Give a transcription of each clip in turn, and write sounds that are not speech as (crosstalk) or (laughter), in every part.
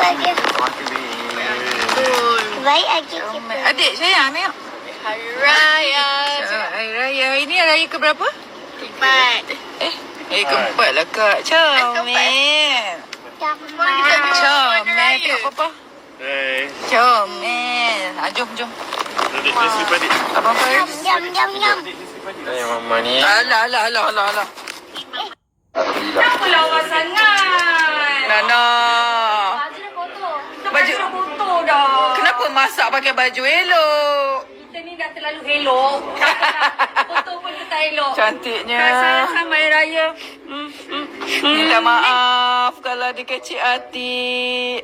Baik Comel. kita. Adik sayang tengok. Hari Raya. Hari raya. Hari ni raya ke berapa? Empat. Eh, eh keempat lah kak. Comel. Jangan. Comel. Tengok papa. Hey, Comel. Ah, jom, jom. adik ni adik. Abang Jam, Faris. jam, jam, jam. Ayah mama ni. Alah, alah, alah, alah, alah. Kenapa lawa sangat? Nana. Baju- Baju foto dah. Kenapa masak pakai baju elok? Kita ni dah terlalu elok. (laughs) foto pun kita elok. Cantiknya. Rasa sama hari raya. Hmm, hmm. Minta maaf kalau dia kecil hati.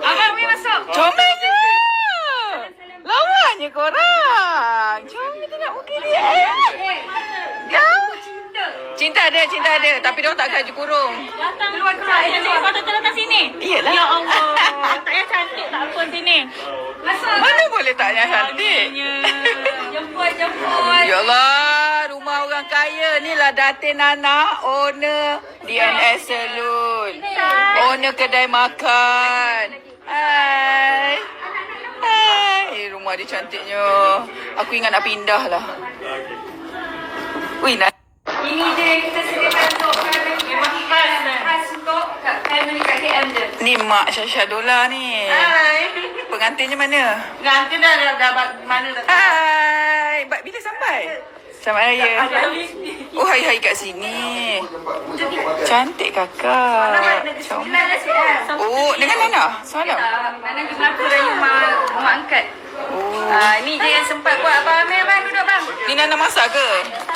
Abang Mi masuk. Comelnya. Lawanya korang. Comel tu nak muka dia. Eh. Ya. Cinta. Ada, cinta ada. Tapi dia tak gaji kurung. Datang keluar keluar. Nanti foto tu datang sini. Iyalah. Ya Allah. Tak payah cantik tak apa sini. Mana boleh tak payah cantik? Jemput, jemput. Ya Allah, rumah orang kaya ni lah Datin Nana, owner DNS Saloon. Owner kedai makan. Hai. Hai. Eh, rumah dia cantiknya. Aku ingat nak pindah lah. Ui, nak. Ni Mak Syasha Dola ni. Hai. Pengantinnya mana? Nanti dah dah dapat mana dah. Hai. Ba- Bila sampai? Selamat Raya. Oh, hai-hai kat sini. Cantik kakak. Comel. Oh, dengan Nana? Semalam? Mana pergi Melaka dan rumah rumah angkat. Oh. Ah, ni je yang sempat buat Abang Amir bang duduk bang. Ni Nana masak ke?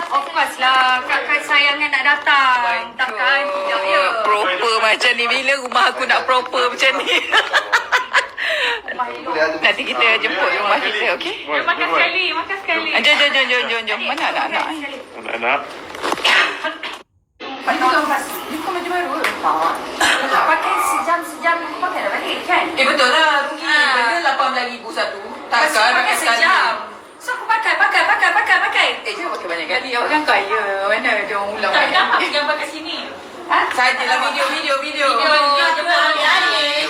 Of course lah, kakak sayangan nak datang. Takkan tidak ya. Proper macam ni. Bila rumah aku nak proper macam ni? (laughs) Nanti kita jemput rumah kita, okey? Makan sekali, makan sekali. Ah, Jom, jom, jom, jom, jom, jom. Mana anak-anak? eh? Anak-anak. Ni kau baju baru ke? Tak. Pakai sejam-sejam pakai dah balik kan? Eh betul lah. Rugi. Ah. Benda RM8,000 satu. Pakai Takkan pakai sekali. sejam. So aku pakai, pakai, pakai, pakai, pakai. Eh, jangan pakai banyak kali. Awak kan kaya. Mana dia orang ulang Tak banyak. nampak gambar kat sini. Ha? Sajalah video, video, video. Video, jemput adik-adik.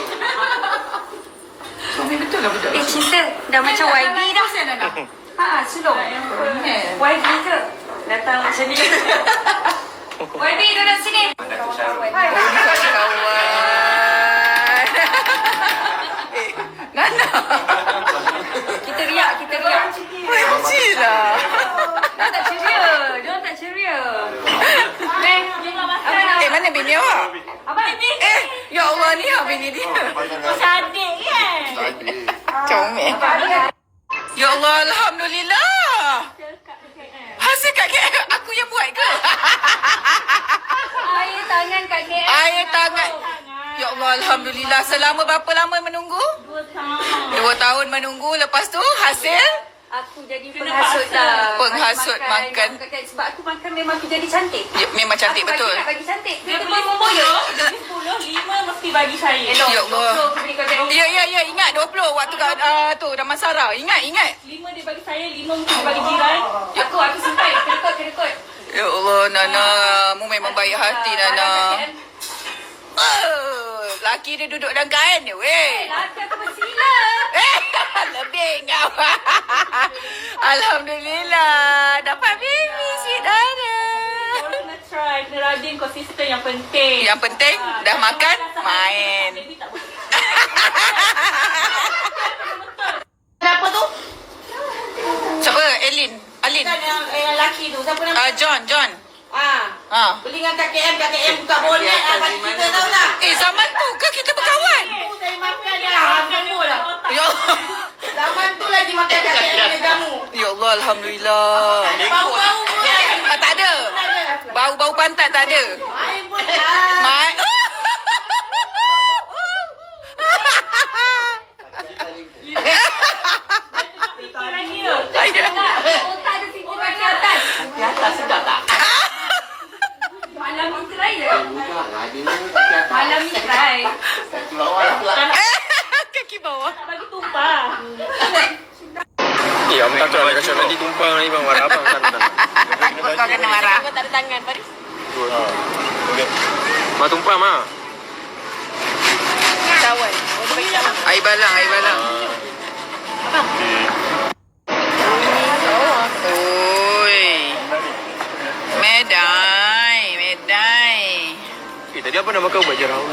Suami betul lah budak. Eh cinta, dah macam YB dah. Anak. (laughs) Ha, sulung. Eh. YB ke? Datang macam ni. (laughs) (laughs) YB duduk sini. Hai. Ni kawan-kawan. eh, Nana. Kita riak, kita riak. Benci lah. Dia tak ceria. Dia tak ceria. Eh, abang Eh, mana bini awak? Abang ni. Eh, ya Allah ni lah Sadik kan? Comel. Ya Allah, Alhamdulillah. Hasil kat KL, aku yang buat ke? Air tangan kat KL. Air tangan. Ya Allah, Alhamdulillah. Selama berapa lama menunggu? Dua tahun. Dua tahun menunggu. Lepas tu, hasil? Aku jadi penghasut lah. Penghasut Bagi makan. Sebab aku makan memang aku jadi cantik. Ya, memang cantik aku betul. Bagi, nak bagi cantik. Dia beli dia beli sepuluh, lima mesti bagi saya. Elok. Ya Allah. Aku. Ya, ya, ya. Ingat 20 waktu kat uh, tu, Damansara. Ingat, ingat. Lima dia bagi saya, lima mesti dia bagi jiran. Aku, aku simpan. Kedekut, kedekut. Ya Allah, Nana. Mu memang baik hati, Nana. Oh, laki dia duduk dalam kain dia, weh. Laki aku bersilat. Eh, (laughs) lebih kau. (laughs) Alhamdulillah. Dapat baby, sweet Nana. Korang kena try, kena rajin, konsisten yang penting. Yang penting, Ah, dah makan, main. Kenapa (laughs) tu? Siapa? Elin? Alin? Yang, yang laki tu. Siapa nama? Ah, John, John. Ah. Ha. Beli dengan KKM, KKM buka bonet lah kat kita tahu tak? Eh, zaman tu ke kita berkawan? Tu saya makan dia lah, jamu lah. Ya Allah. Zaman tu lagi makan dengan jamu. Ya Allah, Alhamdulillah. Bau-bau pun. Ah, tak ada. Bau-bau pantat tak ada. Main pun. Mai. Fikiran dia. Otak ada fikir kaki atas. Di atas sedap tak? Malam ni try je. Malam ni try. Kaki bawah. Tak bagi tumpah. Eh, abang nak kacau nanti tumpang ni bang. Marah abang kan. Takut (laughs) kau kena marah. Kau tak ada tangan, Faris. Ma tumpang ma. Air balang, air balang. Oi. Medai, medai. Eh, tadi apa nama kau buat jerau? (laughs)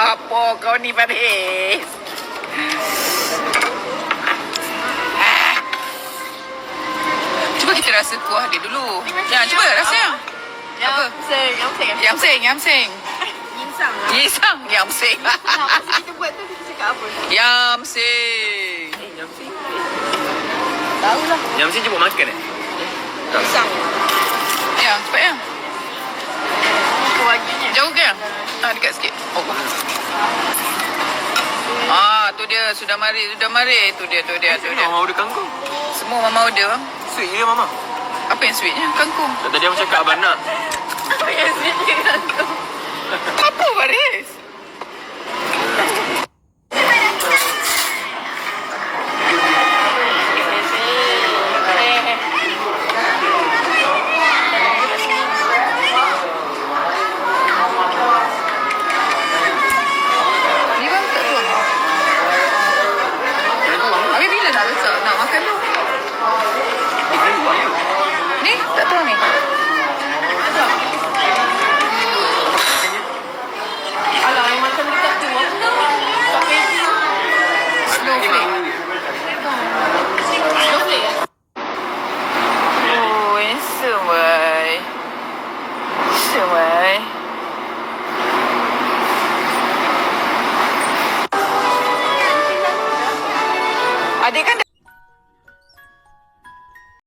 Apa kau ni Faris? Rasa kuah dia dulu. Ya, cuba rasa yang. Apa? Yang saya, Yam sing, yam sing. Insang lah. Yisang, yam sing. Apa sih kita buat tu kita cakap apa? yam sing. Tahu lah. Yang mesti jemput makan eh? Insang. Ya, cepat ya. Kewajinya. Jauh ke? Ah, dekat sikit. Oh. Ah, tu dia sudah mari, sudah mari. Tu dia, tu dia, tu dia. Mama order kangkung. Semua mama order bang. Sweet je mama. Apa yang sweetnya? Kangkung. Tadi abang cakap abang nak. Yang sini aku. Apa Faris?